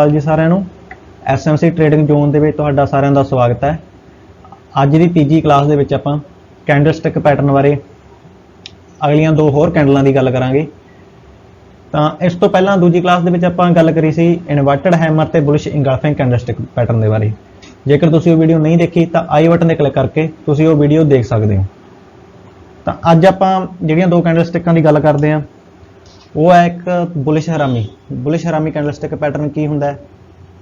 ਅਕਾਲ ਜੀ ਸਾਰਿਆਂ ਨੂੰ। ਐਸਐਮਸੀ ਟ੍ਰੇਡਿੰਗ ਜ਼ੋਨ ਦੇ ਵਿੱਚ ਤੁਹਾਡਾ ਸਾਰਿਆਂ ਦਾ ਸਵਾਗਤ ਹੈ। ਅੱਜ ਦੀ ਤੀਜੀ ਕਲਾਸ ਦੇ ਵਿੱਚ ਆਪਾਂ ਕੈਂਡਲਸਟਿਕ ਪੈਟਰਨ ਬਾਰੇ ਅਗਲੀਆਂ ਦੋ ਹੋਰ ਕੈਂਡਲਾਂ ਦੀ ਗੱਲ ਕਰਾਂਗੇ। ਤਾਂ ਇਸ ਤੋਂ ਪਹਿਲਾਂ ਦੂਜੀ ਕਲਾਸ ਦੇ ਵਿੱਚ ਆਪਾਂ ਗੱਲ ਕਰੀ ਸੀ ਇਨਵਰਟਡ ਹੈਮਰ ਤੇ ਬੁਲਿਸ਼ ਇੰਗਲਫਿੰਗ ਕੈਂਡਲਸਟਿਕ ਪੈਟਰਨ ਦੇ ਬਾਰੇ। ਜੇਕਰ ਤੁਸੀਂ ਉਹ ਵੀਡੀਓ ਨਹੀਂ ਦੇਖੀ ਤਾਂ ਆਈ ਬਟਨ ਤੇ ਕਲਿੱਕ ਕਰਕੇ ਤੁਸੀਂ ਉਹ ਵੀਡੀਓ ਦੇਖ ਸਕਦੇ ਹੋ। ਤਾਂ ਅੱਜ ਆਪਾਂ ਜਿਹੜੀਆਂ ਦੋ ਕੈਂਡਲਸਟਿਕਾਂ ਦੀ ਗੱਲ ਕਰਦੇ ਹਾਂ ਉਹ ਹੈ ਇੱਕ bullish harami. Bullish harami candlestick pattern ਕੀ ਹੁੰਦਾ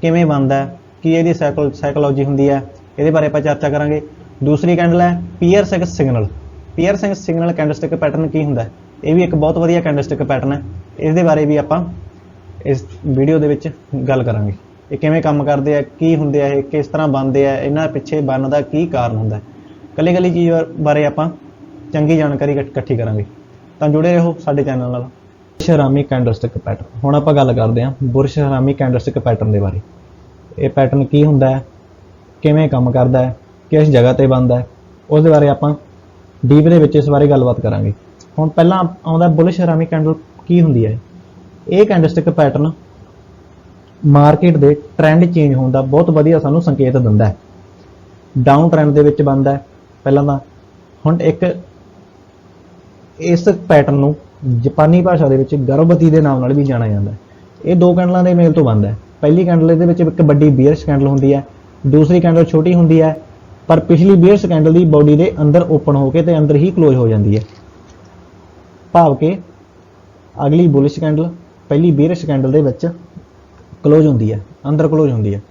ਕਿਵੇਂ ਬਣਦਾ ਕੀ ਇਹਦੀ ਸਾਈਕੋਲੋਜੀ ਹੁੰਦੀ ਹੈ? ਇਹਦੇ ਬਾਰੇ ਆਪਾਂ ਚਰਚਾ ਕਰਾਂਗੇ। ਦੂਸਰੀ ਕੈਂਡਲ ਹੈ pier piercing signal pier piercing signal candlestick pattern ਕੀ ਹੁੰਦਾ ਇਹ ਵੀ ਇੱਕ ਬਹੁਤ ਵਧੀਆ ਕੈਂਡਲਸਟਿਕ ਪੈਟਰਨ ਹੈ। ਇਸ ਦੇ ਬਾਰੇ ਵੀ ਆਪਾਂ ਇਸ ਵੀਡੀਓ ਦੇ ਵਿੱਚ ਗੱਲ ਕਰਾਂਗੇ। ਇਹ ਕਿਵੇਂ ਕੰਮ ਕਰਦੇ ਆ ਕੀ ਹੁੰਦੇ ਆ ਇਹ ਕਿਸ ਤਰ੍ਹਾਂ ਬਣਦੇ ਆ ਇਹਨਾਂ ਪਿੱਛੇ ਬਣਨ ਦਾ ਕੀ ਕਾਰਨ ਹੁੰਦਾ ਹੈ? ਕੱਲੀ ਚੀਜ਼ ਬਾਰੇ ਆਪਾਂ ਚੰਗੀ ਜਾਣਕਾਰੀ ਇਕੱਠ- ਇਕੱਠੀ ਕਰਾਂਗੇ। ਤਾਂ ਜੁੜੇ ਰਹੋ ਸਾਡੇ ਚੈਨਲ ਨਾਲ। ਬੁਰਸ਼ ਹਰਾਮੀ ਕੈਂਡਲਸਟਿਕ ਪੈਟਰਨ ਹੁਣ ਆਪਾਂ ਗੱਲ ਕਰਦੇ ਹਾਂ ਬੁਰਸ਼ ਹਰਾਮੀ ਕੈਂਡਲਸਟਿਕ ਪੈਟਰਨ ਦੇ ਬਾਰੇ। ਇਹ ਪੈਟਰਨ ਕੀ ਹੁੰਦਾ ਹੈ? ਕਿਵੇਂ ਕੰਮ ਕਰਦਾ ਹੈ? ਕਿਸ ਜਗ੍ਹਾ ਤੇ ਬਣਦਾ ਹੈ? ਉਸ ਦੇ ਬਾਰੇ ਆਪਾਂ ਡੀਪ ਦੇ ਵਿੱਚ ਇਸ ਬਾਰੇ ਗੱਲਬਾਤ ਕਰਾਂਗੇ। ਹੁਣ ਪਹਿਲਾਂ ਆਉਂਦਾ ਬੁਰਸ਼ ਹਰਾਮੀ ਕੈਂਡਲ ਕੀ ਹੁੰਦੀ ਹੈ? ਇਹ ਕੈਂਡਲਸਟਿਕ ਪੈਟਰਨ ਮਾਰਕੀਟ ਦੇ ਟ੍ਰੈਂਡ ਚੇਂਜ ਹੋਣ ਦਾ ਬਹੁਤ ਵਧੀਆ ਸਾਨੂੰ ਸੰਕੇਤ ਦਿੰਦਾ ਹੈ। ਡਾਊਨ ਟ੍ਰੈਂਡ ਦੇ ਵਿੱਚ ਬਣਦਾ ਪਹਿਲਾਂ ਤਾਂ ਹੁਣ ਇੱਕ ਇਸ ਪੈਟਰਨ ਨੂੰ ਜਾਪਾਨੀ ਭਾਸ਼ਾ ਦੇ ਵਿੱਚ ਗਰਭਵਤੀ ਦੇ ਨਾਮ ਨਾਲ ਵੀ ਜਾਣਿਆ ਜਾਂਦਾ ਹੈ। ਇਹ ਦੋ ਕੈਂਡਲਾਂ ਦੇ ਮੇਲ ਤੋਂ ਬਣਦਾ ਹੈ। ਪਹਿਲੀ ਕੈਂਡਲ ਇਹਦੇ ਵਿੱਚ ਇੱਕ ਵੱਡੀ ਬੀਅਰਸ ਕੈਂਡਲ ਹੁੰਦੀ ਹੈ, ਦੂਸਰੀ ਕੈਂਡਲ ਛੋਟੀ ਹੁੰਦੀ ਹੈ, ਪਰ ਪਿਛਲੀ ਬੀਅਰਸ ਕੈਂਡਲ ਦੀ ਬਾਡੀ ਦੇ ਅੰਦਰ ਓਪਨ ਹੋ ਕੇ ਤੇ ਅੰਦਰ ਹੀ ਕਲੋਜ਼ ਹੋ ਜਾਂਦੀ ਹੈ। ਭਾਵ ਕਿ ਅਗਲੀ ਬੁਲਿਸ਼ ਕੈਂਡਲ ਪਹਿਲੀ ਬੀਅਰਸ ਕੈਂਡਲ ਦੇ ਵਿੱਚ ਕਲੋਜ਼ ਹੁੰਦੀ ਹੈ, ਅੰਦਰ ਕਲੋਜ਼ ਹੁੰਦੀ ਹੈ।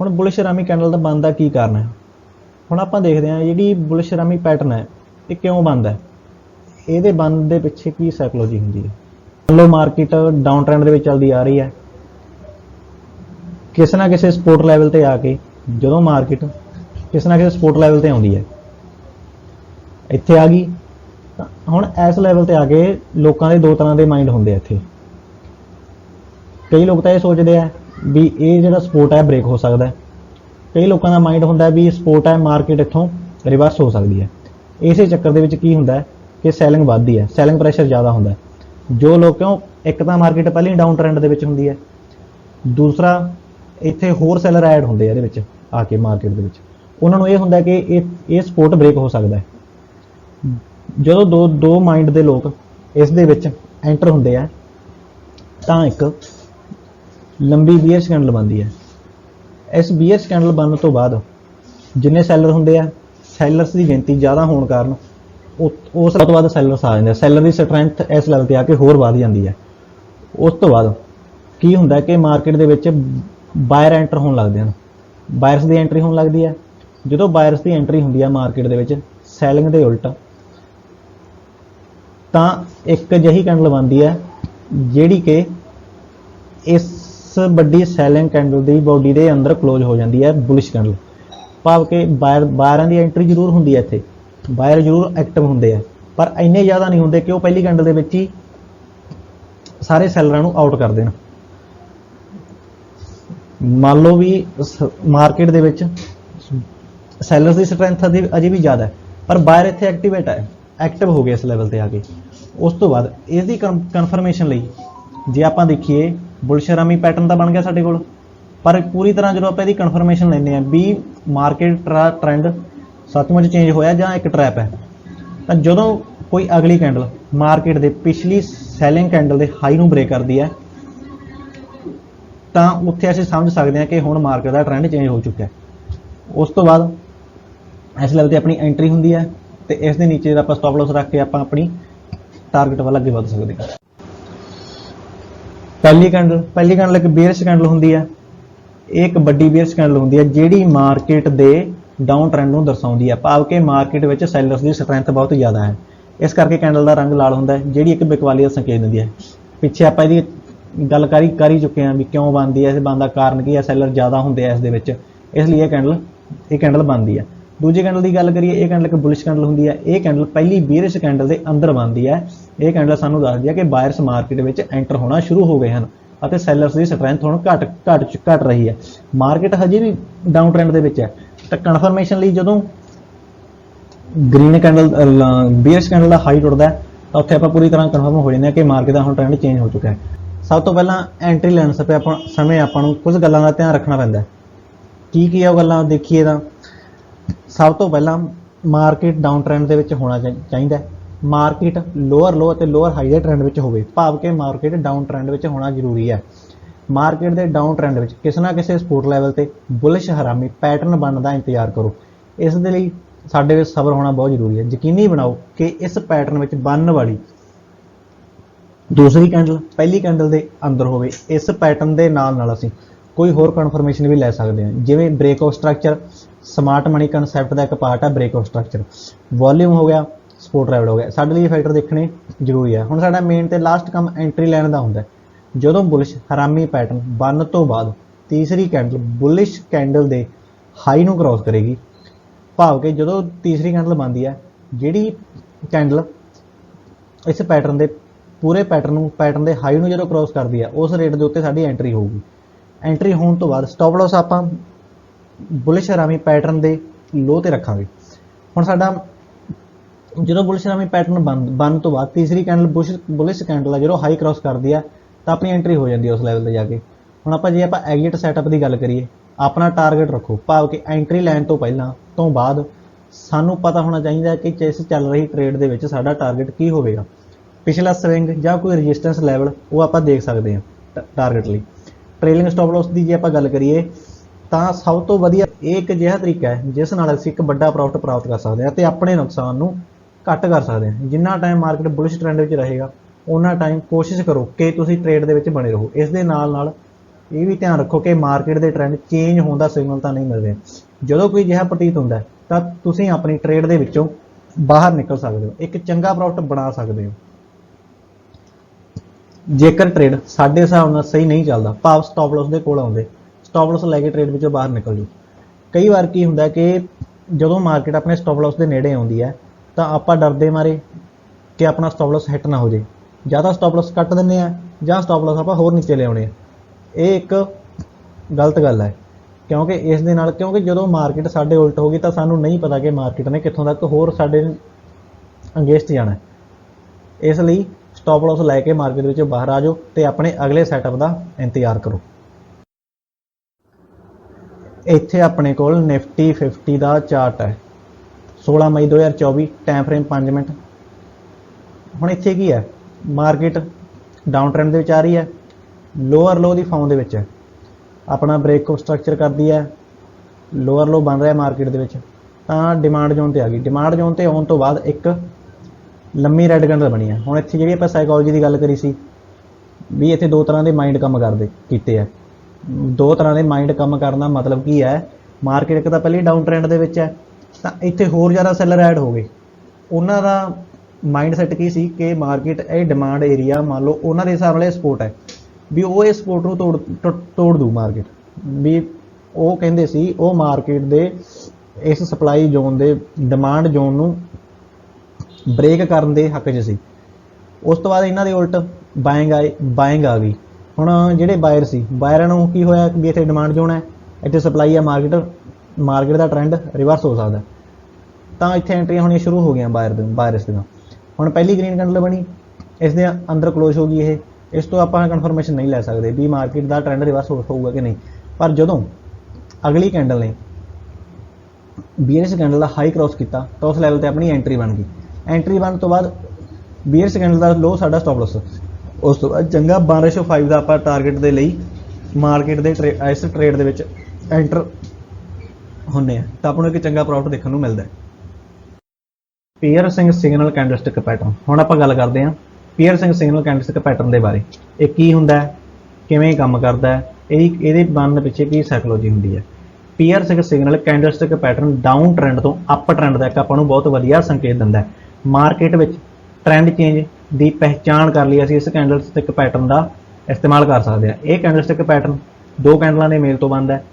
ਹੁਣ ਬੁਲਿਸ਼ ਰਾਮੀ ਕੈਂਡਲ ਦਾ ਬਣਦਾ ਕੀ ਕਾਰਨ ਹੈ? ਹੁਣ ਆਪਾਂ ਦੇਖਦੇ ਹਾਂ ਜਿਹੜੀ ਬੁਲਿਸ਼ ਰਾਮੀ ਪੈਟਰਨ ਹੈ, ਇਹ ਕਿਉਂ ਬਣਦਾ ਹੈ? ਇਹਦੇ ਬੰਦ ਦੇ ਪਿੱਛੇ ਕੀ ਸਾਈਕੋਲੋਜੀ ਹੁੰਦੀ ਹੈ? ਮੰਨ ਲਓ ਮਾਰਕੀਟ ਡਾਊਨ ਟ੍ਰੈਂਡ ਦੇ ਵਿੱਚ ਚੱਲਦੀ ਆ ਰਹੀ ਹੈ। ਕਿਸੇ ਨਾ ਕਿਸੇ ਸਪੋਰਟ ਲੈਵਲ ਤੇ ਆ ਕੇ ਜਦੋਂ ਮਾਰਕੀਟ ਕਿਸੇ ਨਾ ਕਿਸੇ ਸਪੋਰਟ ਲੈਵਲ ਤੇ ਆਉਂਦੀ ਹੈ। ਇੱਥੇ ਆ ਗਈ। ਤਾਂ ਹੁਣ ਇਸ ਲੈਵਲ ਤੇ ਆ ਕੇ ਲੋਕਾਂ ਦੇ ਦੋ ਤਰ੍ਹਾਂ ਦੇ ਮਾਈਂਡ ਹੁੰਦੇ ਆ ਇੱਥੇ। ਕਈ ਲੋਕ ਤਾਂ ਇਹ ਸੋਚਦੇ ਆ ਵੀ ਇਹ ਜਿਹੜਾ ਸਪੋਰਟ ਹੈ ਬ੍ਰੇਕ ਹੋ ਸਕਦਾ ਹੈ। ਕਈ ਲੋਕਾਂ ਦਾ ਮਾਈਂਡ ਹੁੰਦਾ ਵੀ ਸਪੋਰਟ ਹੈ ਮਾਰਕੀਟ ਇੱਥੋਂ ਰਿਵਰਸ ਹੋ ਸਕਦੀ ਹੈ। ਇਸੇ ਚੱਕਰ ਦੇ ਵਿੱਚ ਕੀ ਹੁੰਦਾ ਹੈ? ਕਿ ਸੈਲਿੰਗ ਵੱਧਦੀ ਹੈ ਸੈਲਿੰਗ ਪ੍ਰੈਸ਼ਰ ਜ਼ਿਆਦਾ ਹੁੰਦਾ ਜੋ ਲੋਕ ਕਿਉਂ ਇੱਕ ਤਾਂ ਮਾਰਕੀਟ ਪਹਿਲਾਂ ਹੀ ਡਾਊਨ ਟ੍ਰੈਂਡ ਦੇ ਵਿੱਚ ਹੁੰਦੀ ਹੈ, ਦੂਸਰਾ ਇੱਥੇ ਹੋਰ ਸੈਲਰ ਐਡ ਹੁੰਦੇ ਆ ਇਹਦੇ ਵਿੱਚ, ਆ ਕੇ ਮਾਰਕੀਟ ਦੇ ਵਿੱਚ। ਉਹਨਾਂ ਨੂੰ ਇਹ ਹੁੰਦਾ ਕਿ ਇਹ ਇਹ ਸਪੋਰਟ ਬ੍ਰੇਕ ਹੋ ਸਕਦਾ ਹੈ। ਜਦੋਂ ਦੋ ਦੋ ਮਾਈਂਡ ਦੇ ਲੋਕ ਇਸ ਦੇ ਵਿੱਚ ਐਂਟਰ ਹੁੰਦੇ ਆ, ਤਾਂ ਇੱਕ ਲੰਬੀ ਬੀਅਰ ਸਕੈਂਡਲ ਬਣਦੀ ਹੈ। ਇਸ ਬੀਅਰ ਸਕੈਂਡਲ ਬਣਨ ਤੋਂ ਬਾਅਦ ਜਿੰਨੇ ਸੈਲਰ ਹੁੰਦੇ ਆ ਸੈਲਰਸ ਦੀ ਗਿਣਤੀ ਜ਼ਿਆਦਾ ਹੋਣ ਕਾਰਨ ਉਸ ਤੋਂ ਬਾਅਦ ਸੈਲਰਸ ਆ ਜਾਂਦੇ ਆ। ਸੈਲਰ ਦੀ ਸਟਰੈਂਥ ਇਸ ਲੈਵਲ ਤੇ ਆ ਕੇ ਹੋਰ ਵਧ ਜਾਂਦੀ ਹੈ। ਉਸ ਤੋਂ ਬਾਅਦ ਕੀ ਹੁੰਦਾ ਕਿ ਮਾਰਕੀਟ ਦੇ ਵਿੱਚ ਬਾਇਰ ਐਂਟਰ ਹੋਣ ਲੱਗਦੇ ਹਨ। ਬਾਇਰਸ ਦੀ ਐਂਟਰੀ ਹੋਣ ਲੱਗਦੀ ਹੈ। ਜਦੋਂ ਬਾਇਰਸ ਦੀ ਐਂਟਰੀ ਹੁੰਦੀ ਹੈ ਮਾਰਕੀਟ ਦੇ ਵਿੱਚ ਸੈਲਿੰਗ ਦੇ ਉਲਟ, ਤਾਂ ਇੱਕ ਜਹੀ ਕੈਂਡਲ ਬਣਦੀ ਹੈ, ਜਿਹੜੀ ਕਿ ਇਸ ਵੱਡੀ ਸੈਲਿੰਗ ਕੈਂਡਲ ਦੀ ਬਾਡੀ ਦੇ ਅੰਦਰ ਕਲੋਜ਼ ਹੋ ਜਾਂਦੀ ਹੈ ਬੁਲਿਸ਼ ਕੈਂਡਲ ਭਾਵ ਕਿ ਬਾਇਰ ਬਾਇਰਾਂ ਦੀ ਐਂਟਰੀ ਜ਼ਰੂਰ ਹੁੰਦੀ ਹੈ ਇੱਥੇ। ਬਾਇਰ ਜ਼ਰੂਰ ਐਕਟਿਵ ਹੁੰਦੇ ਆ। ਪਰ ਇੰਨੇ ਜ਼ਿਆਦਾ ਨਹੀਂ ਹੁੰਦੇ ਕਿ ਉਹ ਪਹਿਲੀ ਕੈਂਡਲ ਦੇ ਵਿੱਚ ਹੀ ਸਾਰੇ ਸੈਲਰਾਂ ਨੂੰ ਆਊਟ ਕਰ ਦੇਣ। ਮੰਨ ਲਓ ਵੀ ਮਾਰਕੀਟ ਦੇ ਵਿੱਚ ਸੈਲਰਸ ਦੀ ਸਟਰੈਂਥ ਅਜੇ ਵੀ ਜ਼ਿਆਦਾ ਹੈ, ਪਰ ਬਾਇਰ ਇੱਥੇ ਐਕਟੀਵੇਟ ਹੈ, ਐਕਟਿਵ ਹੋ ਗਿਆ ਇਸ ਲੈਵਲ ਤੇ ਆ ਕੇ। ਉਸ ਤੋਂ ਬਾਅਦ ਇਸ ਦੀ ਕਨਫਰਮੇਸ਼ਨ ਲਈ ਜੇ ਆਪਾਂ ਦੇਖੀਏ, ਬੁਲਸ਼ਰਾਮੀ ਪੈਟਰਨ ਤਾਂ ਬਣ ਗਿਆ ਸਾਡੇ ਕੋਲ। ਪਰ ਪੂਰੀ ਤਰ੍ਹਾਂ ਜਦੋਂ ਆਪਾਂ ਇਹਦੀ ਕਨਫਰਮੇਸ਼ਨ ਲੈਂਦੇ ਆ ਵੀ ਮਾਰਕੀਟ ਟ੍ਰੈਂਡ ਸੱਚਮੁੱਚ ਚੇਂਜ ਹੋਇਆ ਜਾਂ ਇੱਕ ਟ੍ਰੈਪ ਹੈ? ਤਾਂ ਜਦੋਂ ਕੋਈ ਅਗਲੀ ਕੈਂਡਲ ਮਾਰਕੀਟ ਦੇ ਪਿਛਲੀ ਸੈਲਿੰਗ ਕੈਂਡਲ ਦੇ ਹਾਈ ਨੂੰ ਬ੍ਰੇਕ ਕਰਦੀ ਹੈ, ਤਾਂ ਉੱਥੇ ਅਸੀਂ ਸਮਝ ਸਕਦੇ ਹਾਂ ਕਿ ਹੁਣ ਮਾਰਕੀਟ ਦਾ ਟ੍ਰੈਂਡ ਚੇਂਜ ਹੋ ਚੁੱਕਿਆ ਹੈ। ਉਸ ਤੋਂ ਬਾਅਦ ਇਸ ਲੈਵਲ ਤੇ ਆਪਣੀ ਐਂਟਰੀ ਹੁੰਦੀ ਹੈ ਤੇ ਇਸ ਦੇ ਨੀਚੇ ਆਪਾਂ ਸਟਾਪ ਲਾਸ ਰੱਖ ਕੇ ਆਪਾਂ ਆਪਣੀ ਟਾਰਗੇਟ ਵੱਲ ਅੱਗੇ ਵਧ ਸਕਦੇ ਹਾਂ। ਪਹਿਲੀ ਕੈਂਡਲ ਪਹਿਲੀ ਕੈਂਡਲ ਇੱਕ ਬੀਅਰਸ ਕੈਂਡਲ ਹੁੰਦੀ ਹੈ। ਇਹ ਇੱਕ ਵੱਡੀ ਬੀਅਰਸ ਕੈਂਡਲ ਹੁੰਦੀ ਹੈ ਜਿਹੜੀ ਮਾਰਕੀਟ ਦੇ ਡਾਊਨ ਟ੍ਰੈਂਡ ਨੂੰ ਦਰਸਾਉਂਦੀ ਹੈ। ਭਾਵ ਕਿ ਮਾਰਕੀਟ ਵਿੱਚ ਸੈਲਰਸ ਦੀ ਸਟਰੈਂਥ ਬਹੁਤ ਜ਼ਿਆਦਾ ਹੈ। ਇਸ ਕਰਕੇ ਕੈਂਡਲ ਦਾ ਰੰਗ ਲਾਲ ਹੁੰਦਾ ਹੈ, ਜਿਹੜੀ ਇੱਕ ਬਿਕਵਾਲੀ ਦਾ ਸੰਕੇਤ ਦਿੰਦੀ ਹੈ। ਪਿੱਛੇ ਆਪਾਂ ਇਹਦੀ ਗੱਲ ਕਰੀ ਕਰ ਹੀ ਚੁੱਕੇ ਹਾਂ ਵੀ ਕਿਉਂ ਬਣਦੀ ਹੈ, ਇਸ ਬਣਨ ਦਾ ਕਾਰਨ ਕੀ ਹੈ ਸੈਲਰ ਜ਼ਿਆਦਾ ਹੁੰਦੇ ਆ ਇਸ ਦੇ ਵਿੱਚ। ਇਸ ਲਈ ਇਹ ਕੈਂਡਲ ਇਹ ਕੈਂਡਲ ਬਣਦੀ ਹੈ। ਦੂਜੇ ਕੈਂਡਲ ਦੀ ਗੱਲ ਕਰੀਏ, ਇਹ ਕੈਂਡਲ ਇੱਕ ਬੁਲਿਸ਼ ਕੈਂਡਲ ਹੁੰਦੀ ਹੈ। ਇਹ ਕੈਂਡਲ ਪਹਿਲੀ ਬੀਅਰਿਸ਼ ਕੈਂਡਲ ਦੇ ਅੰਦਰ ਬਣਦੀ ਹੈ। ਇਹ ਕੈਂਡਲ ਸਾਨੂੰ ਦੱਸਦੀ ਹੈ ਕਿ ਬਾਇਰਸ ਮਾਰਕੀਟ ਵਿੱਚ ਐਂਟਰ ਹੋਣਾ ਸ਼ੁਰੂ ਹੋ ਗਏ ਹਨ ਅਤੇ ਸੈਲਰਸ ਦੀ ਸਟਰੈਂਥ ਹੁਣ ਘਟ ਘਟ ਘਟ ਰਹੀ ਹੈ। ਮਾਰਕੀਟ ਹਜੇ ਵੀ ਡਾਊਨ ਟ੍ਰੈਂਡ ਦੇ ਵਿੱਚ ਹੈ। ਤਾਂ ਕਨਫਰਮੇਸ਼ਨ ਲਈ ਜਦੋਂ ਗ੍ਰੀਨ ਕੈਂਡਲ ਬੀਅਰਿਸ਼ ਕੈਂਡਲ ਦਾ ਹਾਈ ਟੁੱਟਦਾ ਤਾਂ ਉੱਥੇ ਆਪਾਂ ਪੂਰੀ ਤਰ੍ਹਾਂ ਕਨਫਰਮ ਹੋ ਜਾਂਦੇ ਹਾਂ ਕਿ ਮਾਰਕੀਟ ਦਾ ਹੁਣ ਟ੍ਰੈਂਡ ਚੇਂਜ ਹੋ ਚੁੱਕਾ ਹੈ। ਸਭ ਤੋਂ ਪਹਿਲਾਂ ਐਂਟਰੀ ਲੈਣ ਸਮੇਂ ਆਪਾਂ ਸਮੇਂ ਆਪਾਂ ਨੂੰ ਕੁਝ ਗੱਲਾਂ ਦਾ ਧਿਆਨ ਰੱਖਣਾ ਪੈਂਦਾ ਕੀ ਕੀ ਆ ਉਹ ਗੱਲਾਂ, ਦੇਖੀਏ ਤਾਂ ਸਭ ਤੋਂ ਪਹਿਲਾਂ ਮਾਰਕੀਟ ਡਾਊਨ ਟ੍ਰੈਂਡ ਦੇ ਵਿੱਚ ਹੋਣਾ ਚਾਹੀ- ਚਾਹੀਦਾ ਮਾਰਕੀਟ ਲੋਅਰ ਲੋ ਅਤੇ ਲੋਅਰ ਹਾਈ ਦੇ ਟ੍ਰੈਂਡ ਵਿੱਚ ਹੋਵੇ। ਭਾਵ ਕਿ ਮਾਰਕੀਟ ਡਾਊਨ ਟ੍ਰੈਂਡ ਵਿੱਚ ਹੋਣਾ ਜ਼ਰੂਰੀ ਹੈ। ਮਾਰਕੀਟ ਦੇ ਡਾਊਨ ਟ੍ਰੈਂਡ ਵਿੱਚ ਕਿਸੇ ਨਾ ਕਿਸੇ ਸਪੋਰਟ ਲੈਵਲ ਤੇ ਬੁਲਿਸ਼ ਹਰਾਮੀ ਪੈਟਰਨ ਬਣਨ ਦਾ ਇੰਤਜ਼ਾਰ ਕਰੋ। ਇਸ ਦੇ ਲਈ ਸਾਡੇ ਵਿੱਚ ਸਬਰ ਹੋਣਾ ਬਹੁਤ ਜ਼ਰੂਰੀ ਹੈ। ਯਕੀਨੀ ਬਣਾਓ ਕਿ ਇਸ ਪੈਟਰਨ ਵਿੱਚ ਬਣਨ ਵਾਲੀ ਦੂਸਰੀ ਕੈਂਡਲ ਪਹਿਲੀ ਕੈਂਡਲ ਦੇ ਅੰਦਰ ਹੋਵੇ। ਇਸ ਪੈਟਰਨ ਦੇ ਨਾਲ ਨਾਲ ਅਸੀਂ ਕੋਈ ਹੋਰ ਕਨਫਰਮੇਸ਼ਨ ਵੀ ਲੈ ਸਕਦੇ ਹਾਂ। ਜਿਵੇਂ break of structure smart money concept ਦਾ ਇੱਕ ਪਾਰਟ ਹੈ ਬ੍ਰੇਕ ਆਫ ਸਟਰਕਚਰ ਵੋਲਿਊਮ ਹੋ ਗਿਆ ਸਪੋਰਟ ਲੈਵਲ ਹੋ ਗਿਆ। ਸਾਡੇ ਲਈ ਇਹ ਫੈਕਟਰ ਦੇਖਣੇ ਜ਼ਰੂਰੀ ਹੈ ਹੁਣ ਸਾਡਾ ਮੇਨ ਤੇ ਲਾਸਟ ਕੰਮ ਐਂਟਰੀ ਲੈਣ ਦਾ ਹੁੰਦਾ ਹੈ। ਜਦੋਂ ਬੁਲਿਸ਼ ਹਰਾਮੀ ਪੈਟਰਨ ਬਣਨ ਤੋਂ ਬਾਅਦ ਤੀਸਰੀ ਕੈਂਡਲ ਬੁਲਿਸ਼ ਕੈਂਡਲ ਦੇ ਹਾਈ ਨੂੰ ਕ੍ਰਾਸ ਕਰੇਗੀ। ਭਾਵ ਕਿ ਜਦੋਂ ਤੀਸਰੀ ਕੈਂਡਲ ਬਣਦੀ ਹੈ, ਜਿਹੜੀ ਕੈਂਡਲ ਇਸ ਪੈਟਰਨ ਦੇ ਪੂਰੇ ਪੈਟਰਨ ਨੂੰ ਪੈਟਰਨ ਦੇ ਹਾਈ ਨੂੰ ਜਦੋਂ ਕ੍ਰਾਸ ਕਰਦੀ ਹੈ, ਉਸ ਰੇਟ ਦੇ ਉੱਤੇ ਸਾਡੀ ਐਂਟਰੀ ਹੋਊਗੀ। ਐਂਟਰੀ ਹੋਣ ਤੋਂ ਬਾਅਦ ਸਟਾਪ ਲਾਸ ਆਪਾਂ ਬੁਲਿਸ਼ ਹਰਾਮੀ ਪੈਟਰਨ ਦੇ ਲੋ ਤੇ ਰੱਖਾਂਗੇ। ਹੁਣ ਸਾਡਾ ਜਦੋਂ ਬੁਲਿਸ਼ ਹਰਾਮੀ ਪੈਟਰਨ ਬੰਦ ਬੰਨ ਤੋਂ ਬਾਅਦ ਤੀਸਰੀ ਕੈਂਡਲ ਬੁਲਿਸ਼ ਬੁਲਿਸ਼ ਕੈਂਡਲ ਆ ਜਦੋਂ ਹਾਈ ਕ੍ਰਾਸ ਕਰਦੀ ਆ ਤਾਂ ਆਪਣੀ ਐਂਟਰੀ ਹੋ ਜਾਂਦੀ ਹੈ ਉਸ ਲੈਵਲ ਤੇ ਜਾ ਕੇ। ਹੁਣ ਆਪਾਂ ਜੇ ਆਪਾਂ ਐਗਜ਼ਿਟ ਸੈਟਅਪ ਦੀ ਗੱਲ ਕਰੀਏ, ਆਪਣਾ ਟਾਰਗੇਟ ਰੱਖੋ, ਭਾਵ ਕਿ ਐਂਟਰੀ ਲੈਣ ਤੋਂ ਪਹਿਲਾਂ ਤੋਂ ਬਾਅਦ ਸਾਨੂੰ ਪਤਾ ਹੋਣਾ ਚਾਹੀਦਾ ਕਿ ਇਸ ਚੱਲ ਰਹੀ ਟ੍ਰੇਡ ਦੇ ਵਿੱਚ ਸਾਡਾ ਟਾਰਗੇਟ ਕੀ ਹੋਵੇਗਾ। ਪਿਛਲਾ ਸਵਿੰਗ ਜਾਂ ਕੋਈ ਰੈਜ਼ਿਸਟੈਂਸ ਲੈਵਲ ਉਹ ਆਪਾਂ ਦੇਖ ਸਕਦੇ ਹਾਂ ਟਾਰਗੇਟ ਲਈ। ਟ੍ਰੇਲਿੰਗ ਸਟਾਪ ਲਾਸ ਦੀ ਜੇ ਆਪਾਂ ਗੱਲ ਕਰੀਏ, ਤਾਂ ਸਭ ਤੋਂ ਵਧੀਆ ਇਹ ਇੱਕ ਅਜਿਹਾ ਤਰੀਕਾ ਹੈ ਜਿਸ ਨਾਲ ਅਸੀਂ ਇੱਕ ਵੱਡਾ ਪ੍ਰੋਫਿਟ ਪ੍ਰਾਪਤ ਕਰ ਸਕਦੇ ਹਾਂ ਤੇ ਆਪਣੇ ਨੁਕਸਾਨ ਨੂੰ ਘੱਟ ਕਰ ਸਕਦੇ ਹਾਂ। ਜਿੰਨਾ ਟਾਈਮ ਮਾਰਕੀਟ ਬੁਲਿਸ਼ ਟ੍ਰੈਂਡ ਵਿੱਚ ਰਹੇਗਾ ਉਹਨਾਂ ਟਾਈਮ ਕੋਸ਼ਿਸ਼ ਕਰੋ ਕਿ ਤੁਸੀਂ ਟ੍ਰੇਡ ਦੇ ਵਿੱਚ ਬਣੇ ਰਹੋ। ਇਸ ਦੇ ਨਾਲ ਨਾਲ ਇਹ ਵੀ ਧਿਆਨ ਰੱਖੋ ਕਿ ਮਾਰਕੀਟ ਦੇ ਟ੍ਰੈਂਡ ਚੇਂਜ ਹੋਣ ਦਾ ਸਿਗਨਲ ਤਾਂ ਨਹੀਂ ਮਿਲ ਰਿਹਾ। ਜਦੋਂ ਕੋਈ ਅਜਿਹਾ ਪ੍ਰਤੀਤ ਹੁੰਦਾ ਤਾਂ ਤੁਸੀਂ ਆਪਣੀ ਟ੍ਰੇਡ ਦੇ ਵਿੱਚੋਂ ਬਾਹਰ ਨਿਕਲ ਸਕਦੇ ਹੋ। ਇੱਕ ਚੰਗਾ ਪ੍ਰੋਫਿਟ ਬਣਾ ਸਕਦੇ ਹੋ। ਜੇਕਰ ਟ੍ਰੇਡ ਸਾਡੇ ਹਿਸਾਬ ਨਾਲ ਸਹੀ ਨਹੀਂ ਚੱਲਦਾ, ਭਾਵ ਸਟਾਪ ਲਾਸ ਦੇ ਕੋਲ ਆਉਂਦੇ ਸਟਾਪ ਲਾਸ ਲੈ ਕੇ ਟ੍ਰੇਡ ਵਿੱਚੋਂ ਬਾਹਰ ਨਿਕਲ ਜਾਓ। ਕਈ ਵਾਰ ਕੀ ਹੁੰਦਾ ਕਿ ਜਦੋਂ ਮਾਰਕੀਟ ਆਪਣੇ ਸਟਾਪ ਲਾਸ ਦੇ ਨੇੜੇ ਆਉਂਦੀ ਹੈ, ਤਾਂ ਆਪਾਂ ਡਰਦੇ ਮਾਰੇ ਕਿ ਆਪਣਾ ਸਟਾਪ ਲਾਸ ਹਿੱਟ ਨਾ ਹੋ ਜੇ ਜਾਂ ਤਾਂ ਸਟਾਪ ਲਾਸ ਕੱਟ ਦਿੰਦੇ ਆ, ਜਾਂ ਸਟਾਪ ਲਾਸ ਆਪਾਂ ਹੋਰ ਨੀਚੇ ਲਿਆਉਣੇ ਆ। ਇਹ ਇੱਕ ਗਲਤ ਗੱਲ ਹੈ, ਕਿਉਂਕਿ ਇਸ ਦੇ ਨਾਲ, ਕਿਉਂਕਿ ਜਦੋਂ ਮਾਰਕੀਟ ਸਾਡੇ ਉਲਟ ਹੋ ਗਈ, ਤਾਂ ਸਾਨੂੰ ਨਹੀਂ ਪਤਾ ਕਿ ਮਾਰਕੀਟ ਨੇ ਕਿੱਥੋਂ ਤੱਕ ਹੋਰ ਸਾਡੇ ਅਗੇਂਸਟ ਜਾਣਾ ਇਸ ਲਈ ਸਟਾਪ ਲਾਸ ਲੈ ਕੇ ਮਾਰਕੀਟ ਵਿੱਚੋਂ ਬਾਹਰ ਆ ਜਾਓ ਤੇ ਆਪਣੇ ਅਗਲੇ ਸੈਟਅਪ ਦਾ ਇੰਤਜ਼ਾਰ ਕਰੋ। ਇੱਥੇ ਆਪਣੇ ਕੋਲ ਨਿਫਟੀ 50 ਦਾ ਚਾਰਟ ਹੈ। 16 ਮਈ 2024 ਟਾਈਮ ਫਰੇਮ 5 ਮਿੰਟ। ਹੁਣ ਇੱਥੇ ਕੀ ਹੈ? ਮਾਰਕੀਟ ਡਾਊਨ ਟ੍ਰੈਂਡ ਦੇ ਵਿੱਚ ਆ ਰਹੀ ਹੈ ਲੋਅਰ ਲੋ ਦੀ ਫਾਰਮ ਦੇ ਵਿੱਚ ਹੈ। ਆਪਣਾ ਬ੍ਰੇਕ ਆਫ ਸਟਰਕਚਰ ਕਰਦੀ ਹੈ ਲੋਅਰ ਲੋ ਬਣ ਰਿਹਾ ਮਾਰਕੀਟ ਦੇ ਵਿੱਚ। ਤਾਂ ਡਿਮਾਂਡ ਜ਼ੋਨ ਤੇ ਆ ਗਈ। ਡਿਮਾਂਡ ਜ਼ੋਨ ਤੇ ਆਉਣ ਤੋਂ ਬਾਅਦ ਇੱਕ ਲੰਮੀ ਰੈੱਡ ਕੈਂਡਲ ਬਣੀ ਹੈ। ਹੁਣ ਇੱਥੇ ਜਿਹੜੀ ਆਪਾਂ ਸਾਈਕੋਲੋਜੀ ਦੀ ਗੱਲ ਕਰੀ ਸੀ, ਵੀ ਇੱਥੇ ਦੋ ਤਰ੍ਹਾਂ ਦੇ ਮਾਈਂਡ ਕੰਮ ਕਰਦੇ, ਕੀਤੇ ਆ ਦੋ ਤਰ੍ਹਾਂ ਦੇ ਮਾਈਂਡ ਕੰਮ ਕਰਨ ਦਾ ਮਤਲਬ ਕੀ ਹੈ ਮਾਰਕੀਟ ਇੱਕ ਤਾਂ ਪਹਿਲੀ ਡਾਊਨ ਟ੍ਰੈਂਡ ਦੇ ਵਿੱਚ ਹੈ, ਤਾਂ ਇੱਥੇ ਹੋਰ ਜ਼ਿਆਦਾ ਸੈਲਰ ਐਡ ਹੋ ਗਏ। ਉਹਨਾਂ ਦਾ ਮਾਈਂਡ ਸੈਟ ਕੀ ਸੀ ਕਿ ਮਾਰਕੀਟ ਇਹ ਡਿਮਾਂਡ ਏਰੀਆ ਮੰਨ ਲਓ ਉਹਨਾਂ ਦੇ ਹਿਸਾਬ ਨਾਲ ਇਹ ਸਪੋਰਟ ਹੈ ਵੀ ਉਹ ਇਹ ਸਪੋਰਟ ਨੂੰ ਤੋੜ ਟੁੱਟ- ਤੋੜ ਦੂ ਮਾਰਕੀਟ ਵੀ ਉਹ ਕਹਿੰਦੇ ਸੀ ਉਹ ਮਾਰਕੀਟ ਦੇ ਇਸ ਸਪਲਾਈ ਜ਼ੋਨ ਦੇ ਡਿਮਾਂਡ ਜ਼ੋਨ ਨੂੰ ਬ੍ਰੇਕ ਕਰਨ ਦੇ ਹੱਕ 'ਚ ਸੀ। ਉਸ ਤੋਂ ਬਾਅਦ ਇਹਨਾਂ ਦੇ ਉਲਟ ਬਾਇੰਗ ਆਏ ਬਾਇੰਗ ਆ ਗਈ। ਹੁਣ ਜਿਹੜੇ ਬਾਇਰ ਸੀ ਬਾਇਰਾਂ ਨੂੰ ਕੀ ਹੋਇਆ ਵੀ ਇੱਥੇ ਡਿਮਾਂਡ ਜ਼ੋਨ ਹੈ, ਇੱਥੇ ਸਪਲਾਈ ਹੈ ਮਾਰਕੀਟ ਮਾਰਕੀਟ ਦਾ ਟ੍ਰੈਂਡ ਰਿਵਰਸ ਹੋ ਸਕਦਾ। ਤਾਂ ਇੱਥੇ ਐਂਟਰੀਆਂ ਹੋਣੀਆਂ ਸ਼ੁਰੂ ਹੋ ਗਈਆਂ ਬਾਇਰ ਦੇ ਬਾਇਰਸ ਦੀਆਂ। ਹੁਣ ਪਹਿਲੀ ਗ੍ਰੀਨ ਕੈਂਡਲ ਬਣੀ ਇਸ ਦੇ ਅੰਦਰ ਕਲੋਜ਼ ਹੋ ਗਈ ਇਹ, ਇਸ ਤੋਂ ਆਪਾਂ ਕਨਫਰਮੇਸ਼ਨ ਨਹੀਂ ਲੈ ਸਕਦੇ ਵੀ ਮਾਰਕੀਟ ਦਾ ਟ੍ਰੈਂਡ ਰਿਵਰਸ ਹੋਊਗਾ ਕਿ ਨਹੀਂ। ਪਰ ਜਦੋਂ ਅਗਲੀ ਕੈਂਡਲ ਨੇ ਬੀਅਰਸ ਕੈਂਡਲ ਦਾ ਹਾਈ ਕ੍ਰਾਸ ਕੀਤਾ, ਤਾਂ ਉਸ ਲੈਵਲ ਤੇ ਆਪਣੀ ਐਂਟਰੀ ਬਣ ਗਈ। ਐਂਟਰੀ ਬਣਨ ਤੋਂ ਬਾਅਦ ਬੀਅਰਸ ਕੈਂਡਲ ਦਾ ਲੋ ਸਾਡਾ ਸਟਾਪ ਲਾਸ ਉਸ ਤੋਂ ਬਾਅਦ ਚੰਗਾ 1205 ਦਾ ਆਪਾਂ ਟਾਰਗੇਟ ਦੇ ਲਈ ਮਾਰਕੀਟ ਦੇ ਟਰੇ- ਇਸ ਟ੍ਰੇਡ ਦੇ ਵਿੱਚ ਐਂਟਰ ਹੁੰਨੇ ਆ। ਤਾਂ ਆਪਾਂ ਨੂੰ ਇੱਕ ਚੰਗਾ ਪ੍ਰੋਫਿਟ ਦੇਖਣ ਨੂੰ ਮਿਲਦਾ ਹੈ। Piercing signal candlestick pattern ਹੁਣ ਆਪਾਂ ਗੱਲ ਕਰਦੇ ਹਾਂ piercing signal candlestick pattern ਦੇ ਬਾਰੇ। ਇਹ ਕੀ ਹੁੰਦਾ ਹੈ? ਕਿਵੇਂ ਕੰਮ ਕਰਦਾ ਹੈ? ਇਹਦੀ ਇਹਦੇ ਬਣਨ ਪਿੱਛੇ ਕੀ ਸਾਈਕੋਲੋਜੀ ਹੁੰਦੀ ਹੈ? Piercing signal candlestick pattern down trend ਤੋਂ ਅਪ ਟ੍ਰੈਂਡ ਦਾ ਇੱਕ ਆਪਾਂ ਨੂੰ ਬਹੁਤ ਵਧੀਆ ਸੰਕੇਤ ਦਿੰਦਾ ਹੈ। ਮਾਰਕੀਟ ਵਿੱਚ ਟ੍ਰੈਂਡ ਚੇਂਜ ਦੀ ਪਹਿਚਾਣ ਕਰ ਲਈ ਅਸੀਂ ਇਸ ਕੈਂਡਲਸਟਿਕ ਪੈਟਰਨ ਦਾ ਇਸਤੇਮਾਲ ਕਰ ਸਕਦੇ ਹਾਂ। ਇਹ ਕੈਂਡਲਸਟਿਕ ਪੈਟਰਨ ਦੋ ਕੈਂਡਲਾਂ ਦੇ ਮੇਲ ਤੋਂ ਬਣਦਾ ਹੈ।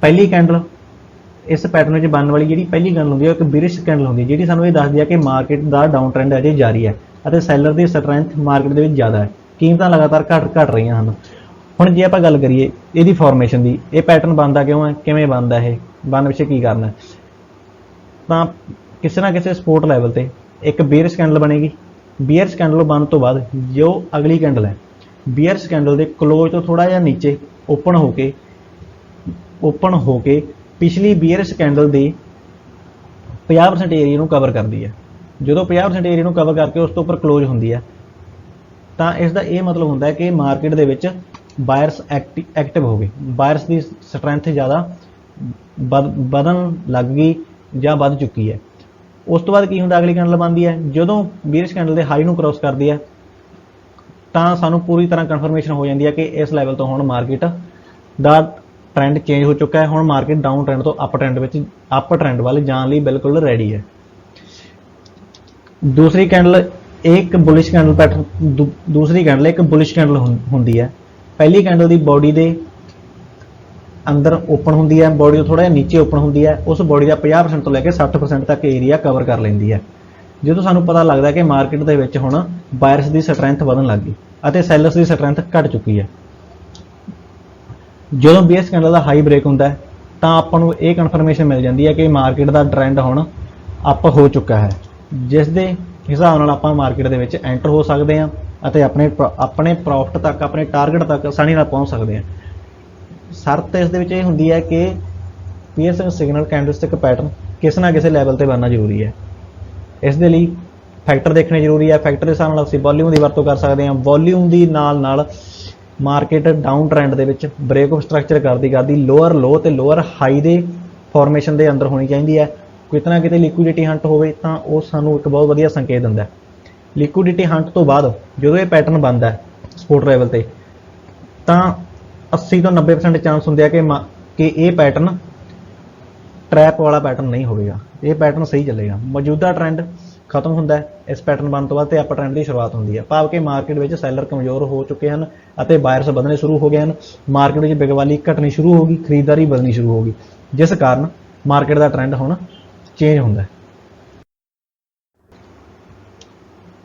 ਪਹਿਲੀ ਕੈਂਡਲ ਇਸ ਪੈਟਰਨ ਵਿੱਚ ਬਣਨ ਵਾਲੀ ਜਿਹੜੀ ਪਹਿਲੀ ਕੈਂਡਲ ਹੁੰਦੀ ਹੈ, ਉਹ ਇੱਕ ਬਿਰਿਸ਼ ਕੈਂਡਲ ਹੁੰਦੀ ਹੈ, ਜਿਹੜੀ ਸਾਨੂੰ ਇਹ ਦੱਸਦੀ ਹੈ ਕਿ ਮਾਰਕੀਟ ਦਾ ਡਾਊਨ ਟ੍ਰੈਂਡ ਅਜੇ ਜਾਰੀ ਹੈ ਅਤੇ ਸੈਲਰ ਦੀ ਸਟਰੈਂਥ ਮਾਰਕੀਟ ਦੇ ਵਿੱਚ ਜ਼ਿਆਦਾ ਹੈ। ਕੀਮਤਾਂ ਲਗਾਤਾਰ ਘਟ ਘਟ ਰਹੀਆਂ ਹਨ। ਹੁਣ ਜੇ ਆਪਾਂ ਗੱਲ ਕਰੀਏ ਇਹਦੀ ਫਾਰਮੇਸ਼ਨ ਦੀ, ਇਹ ਪੈਟਰਨ ਬਣਦਾ ਕਿਉਂ ਹੈ? ਕਿਵੇਂ ਬਣਦਾ ਇਹ? ਬਣਨ ਪਿੱਛੇ ਕੀ ਕਰਨਾ ਹੈ? ਤਾਂ ਕਿਸੇ ਨਾ ਕਿਸੇ ਸਪੋਰਟ ਲੈਵਲ ਤੇ ਇੱਕ ਬੀਅਰਸ ਕੈਂਡਲ ਬਣੇਗੀ। ਬੀਅਰਸ ਕੈਂਡਲ ਬਣਨ ਤੋਂ ਬਾਅਦ ਜੋ ਅਗਲੀ ਕੈਂਡਲ ਹੈ ਬੀਅਰਸ ਕੈਂਡਲ ਦੇ ਕਲੋਜ਼ ਤੋਂ ਥੋੜਾ ਜਿਹਾ ਨੀਚੇ ਓਪਨ ਹੋ ਕੇ ਓਪਨ ਹੋ ਕੇ ਪਿਛਲੀ ਬੀਅਰਸ ਕੈਂਡਲ ਦੀ 50% ਏਰੀਆ ਨੂੰ ਕਵਰ ਕਰਦੀ ਹੈ। ਜਦੋਂ 50% ਏਰੀਆ ਨੂੰ ਕਵਰ ਕਰਕੇ ਉਸ ਤੋਂ ਉੱਪਰ ਕਲੋਜ਼ ਹੁੰਦੀ ਹੈ, ਤਾਂ ਇਸ ਦਾ ਇਹ ਮਤਲਬ ਹੁੰਦਾ ਹੈ ਕਿ ਮਾਰਕੀਟ ਦੇ ਵਿੱਚ ਬਾਇਰਸ ਐਕਟਿਵ ਹੋ ਗਏ। ਬਾਇਰਸ ਦੀ ਸਟਰੈਂਥ ਜ਼ਿਆਦਾ ਵਧ- ਵਧਣ ਲੱਗ ਗਈ ਜਾਂ ਵੱਧ ਚੁੱਕੀ ਹੈ। ਉਸ ਤੋਂ ਬਾਅਦ ਕੀ ਹੁੰਦਾ? ਅਗਲੀ ਕੈਂਡਲ ਬਣਦੀ ਹੈ। ਜਦੋਂ ਬੀਅਰਸ ਕੈਂਡਲ ਦੇ ਹਾਈ ਨੂੰ ਕ੍ਰਾਸ ਕਰਦੀ ਹੈ, ਤਾਂ ਸਾਨੂੰ ਪੂਰੀ ਤਰ੍ਹਾਂ ਕਨਫਰਮੇਸ਼ਨ ਹੋ ਜਾਂਦੀ ਹੈ ਕਿ ਇਸ ਲੈਵਲ ਤੋਂ ਹੁਣ ਮਾਰਕੀਟ ਦਾ ਟ੍ਰੈਂਡ ਚੇਂਜ ਹੋ ਚੁੱਕਾ ਹੈ, ਹੁਣ ਮਾਰਕੀਟ ਡਾਊਨ ਟ੍ਰੈਂਡ ਤੋਂ ਅਪ ਟ੍ਰੈਂਡ ਵਿੱਚ ਅਪ ਟ੍ਰੈਂਡ ਵੱਲ ਜਾਣ ਲਈ ਬਿਲਕੁਲ ਰੈਡੀ ਹੈ। ਦੂਸਰੀ ਕੈਂਡਲ ਇੱਕ ਬੁਲਿਸ਼ ਕੈਂਡਲ ਪੈਟਰਨ ਦੂਸਰੀ ਕੈਂਡਲ ਇੱਕ ਬੁਲਿਸ਼ ਕੈਂਡਲ ਹੁੰਦੀ ਹੈ। ਪਹਿਲੀ ਕੈਂਡਲ ਦੀ ਬਾਡੀ ਦੇ ਅੰਦਰ ਓਪਨ ਹੁੰਦੀ ਹੈ ਬਾਡੀ ਤੋਂ ਥੋੜਾ ਜਿਹਾ ਨੀਚੇ ਓਪਨ ਹੁੰਦੀ ਹੈ, ਉਸ ਬਾਡੀ ਦਾ 50% ਤੋਂ ਲੈ ਕੇ 60% ਤੱਕ ਏਰੀਆ ਕਵਰ ਕਰ ਲੈਂਦੀ ਹੈ। ਜਦੋਂ ਸਾਨੂੰ ਪਤਾ ਲੱਗਦਾ ਕਿ ਮਾਰਕੀਟ ਦੇ ਵਿੱਚ ਹੁਣ ਬਾਇਰਸ ਦੀ ਸਟਰੈਂਥ ਵਧਣ ਲੱਗ ਗਈ ਅਤੇ ਸੈਲਰਸ ਦੀ ਸਟਰੈਂਥ ਘਟ ਚੁੱਕੀ ਹੈ। ਜਦੋਂ ਬੇਸ ਕੈਂਡਲ ਦਾ ਹਾਈ ਬ੍ਰੇਕ ਹੁੰਦਾ ਹੈ, ਤਾਂ ਆਪਾਂ ਨੂੰ ਇਹ ਕਨਫਰਮੇਸ਼ਨ ਮਿਲ ਜਾਂਦੀ ਹੈ ਕਿ ਮਾਰਕੀਟ ਦਾ ਟ੍ਰੈਂਡ ਹੁਣ ਅਪ ਹੋ ਚੁੱਕਾ ਹੈ। ਜਿਸ ਦੇ ਹਿਸਾਬ ਨਾਲ ਆਪਾਂ ਮਾਰਕੀਟ ਦੇ ਵਿੱਚ ਐਂਟਰ ਹੋ ਸਕਦੇ ਹਾਂ ਅਤੇ ਆਪਣੇ ਪ- ਆਪਣੇ ਪ੍ਰੋਫਿਟ ਤੱਕ, ਆਪਣੇ ਟਾਰਗੇਟ ਤੱਕ ਆਸਾਨੀ ਨਾਲ ਪਹੁੰਚ ਸਕਦੇ ਹਾਂ। ਸ਼ਰਤ ਇਸ ਦੇ ਵਿੱਚ ਇਹ ਹੁੰਦੀ ਹੈ ਕਿ ਪੀਐਸਐਨ ਸਿਗਨਲ ਕੈਂਡਲਸਟਿਕ ਪੈਟਰਨ ਕਿਸੇ ਨਾ ਕਿਸੇ ਲੈਵਲ ਤੇ ਬਣਨਾ ਜ਼ਰੂਰੀ ਹੈ। ਇਸ ਦੇ ਲਈ ਫੈਕਟਰ ਦੇਖਣੇ ਜ਼ਰੂਰੀ ਹੈ। ਫੈਕਟਰ ਦੇ ਹਿਸਾਬ ਨਾਲ ਅਸੀਂ ਵੋਲਿਊਮ ਦੀ ਵਰਤੋਂ ਕਰ ਸਕਦੇ ਹਾਂ। ਵੋਲਿਊਮ ਦੀ ਨਾਲ ਨਾਲ ਮਾਰਕੀਟ ਡਾਊਨ ਟ੍ਰੈਂਡ ਦੇ ਵਿੱਚ ਬ੍ਰੇਕ ਆਫ ਸਟਰਕਚਰ ਕਰਦੀ ਕਰਦੀ ਲੋਅਰ ਲੋ ਤੇ ਲੋਅਰ ਹਾਈ ਦੇ ਫਾਰਮੇਸ਼ਨ ਦੇ ਅੰਦਰ ਹੋਣੀ ਚਾਹੀਦੀ ਹੈ। ਕਿਤਨਾ ਕਿਤੇ ਲਿਕੁਇਡਿਟੀ ਹੰਟ ਹੋਵੇ ਤਾਂ ਉਹ ਸਾਨੂੰ ਇੱਕ ਬਹੁਤ ਵਧੀਆ ਸੰਕੇਤ ਦਿੰਦਾ ਹੈ। ਲਿਕੁਇਡਿਟੀ ਹੰਟ ਤੋਂ ਬਾਅਦ ਜਦੋਂ ਇਹ ਪੈਟਰਨ ਬਣਦਾ ਹੈ ਸਪੋਰਟ ਲੈਵਲ ਤੇ, ਤਾਂ 80 ਤੋਂ 90% ਚਾਂਸ ਹੁੰਦੇ ਆ ਕਿ ਮਾ- ਕਿ ਇਹ ਪੈਟਰਨ ਟ੍ਰੈਪ ਵਾਲਾ ਪੈਟਰਨ ਨਹੀਂ ਹੋਵੇਗਾ। ਇਹ ਪੈਟਰਨ ਸਹੀ ਚੱਲੇਗਾ। ਮੌਜੂਦਾ ਟ੍ਰੈਂਡ ਖਤਮ ਹੁੰਦਾ ਹੈ। ਇਸ ਪੈਟਰਨ ਬਣਨ ਤੋਂ ਬਾਅਦ ਤੇ ਅਪ ਟ੍ਰੈਂਡ ਦੀ ਸ਼ੁਰੂਆਤ ਹੁੰਦੀ ਹੈ। ਭਾਵ ਕਿ ਮਾਰਕੀਟ ਵਿੱਚ ਸੈਲਰ ਕਮਜ਼ੋਰ ਹੋ ਚੁੱਕੇ ਹਨ ਅਤੇ ਬਾਇਰਸ ਵਧਣੇ ਸ਼ੁਰੂ ਹੋ ਗਏ ਹਨ। ਮਾਰਕੀਟ ਵਿੱਚ ਬਿਗਵਾਲੀ ਘਟਣੀ ਸ਼ੁਰੂ ਹੋ ਗਈ, ਖਰੀਦਦਾਰੀ ਵਧਣੀ ਸ਼ੁਰੂ ਹੋ ਗਈ। ਜਿਸ ਕਾਰਨ ਮਾਰਕੀਟ ਦਾ ਟ੍ਰੈਂਡ ਹੁਣ ਚੇਂਜ ਹੁੰਦਾ ਹੈ।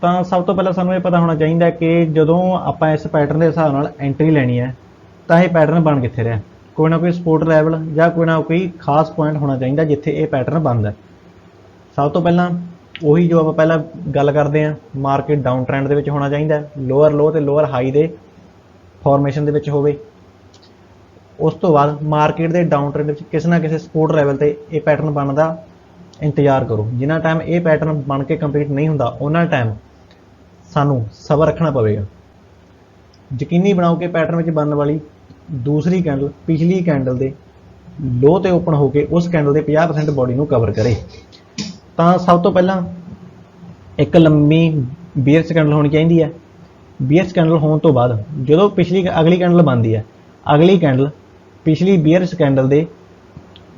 ਤਾਂ ਸਭ ਤੋਂ ਪਹਿਲਾਂ ਸਾਨੂੰ ਇਹ ਪਤਾ ਹੋਣਾ ਚਾਹੀਦਾ ਕਿ ਜਦੋਂ ਆਪਾਂ ਇਸ ਪੈਟਰਨ ਦੇ ਹਿਸਾਬ ਨਾਲ ਐਂਟਰੀ ਲੈਣੀ ਹੈ, ਤਾਂ ਇਹ ਪੈਟਰਨ ਬਣ ਕਿੱਥੇ ਰਿਹਾ ਕੋਈ ਨਾ ਕੋਈ ਸਪੋਰਟ ਲੈਵਲ ਜਾਂ ਕੋਈ ਨਾ ਕੋਈ ਖਾਸ ਪੁਆਇੰਟ ਹੋਣਾ ਚਾਹੀਦਾ ਜਿੱਥੇ ਇਹ ਪੈਟਰਨ ਬਣਦਾ ਸਭ ਤੋਂ ਪਹਿਲਾਂ ਉਹੀ ਜੋ ਆਪਾਂ ਪਹਿਲਾਂ ਗੱਲ ਕਰਦੇ ਹਾਂ ਮਾਰਕੀਟ ਡਾਊਨ ਟ੍ਰੈਂਡ ਦੇ ਵਿੱਚ ਹੋਣਾ ਚਾਹੀਦਾ ਲੋਅਰ ਲੋ ਤੇ ਲੋਅਰ ਹਾਈ ਦੇ ਫਾਰਮੇਸ਼ਨ ਦੇ ਵਿੱਚ ਹੋਵੇ। ਉਸ ਤੋਂ ਬਾਅਦ ਮਾਰਕੀਟ ਦੇ ਡਾਊਨ ਟ੍ਰੈਂਡ ਵਿੱਚ ਕਿਸੇ ਨਾ ਕਿਸੇ ਸਪੋਰਟ ਲੈਵਲ ਤੇ ਇਹ ਪੈਟਰਨ ਬਣਨ ਦਾ ਇੰਤਜ਼ਾਰ ਕਰੋ। ਜਿੰਨਾ ਟਾਈਮ ਇਹ ਪੈਟਰਨ ਬਣ ਕੇ ਕੰਪਲੀਟ ਨਹੀਂ ਹੁੰਦਾ ਉਹਨਾਂ ਟਾਈਮ ਸਾਨੂੰ ਸਬਰ ਰੱਖਣਾ ਪਵੇਗਾ। ਯਕੀਨੀ ਬਣਾਓ ਕਿ ਪੈਟਰਨ ਵਿੱਚ ਬਣਨ ਵਾਲੀ ਦੂਸਰੀ ਕੈਂਡਲ ਪਿਛਲੀ ਕੈਂਡਲ ਦੇ ਲੋ ਤੇ ਓਪਨ ਹੋ ਕੇ ਉਸ ਕੈਂਡਲ ਦੇ 50% ਬੋਡੀ ਨੂੰ ਕਵਰ ਕਰੇ। ਤਾਂ ਸਭ ਤੋਂ ਪਹਿਲਾਂ ਇੱਕ ਲੰਮੀ ਬੀਅਰ ਸਕੈਂਡਲ ਹੋਣੀ ਚਾਹੀਦੀ ਹੈ। ਬੀਅਰ ਸਕੈਂਡਲ ਹੋਣ ਤੋਂ ਬਾਅਦ ਜਦੋਂ ਪਿਛਲੀ ਅਗਲੀ ਕੈਂਡਲ ਬਣਦੀ ਹੈ, ਅਗਲੀ ਕੈਂਡਲ ਪਿਛਲੀ ਬੀਅਰ ਸਕੈਂਡਲ ਦੇ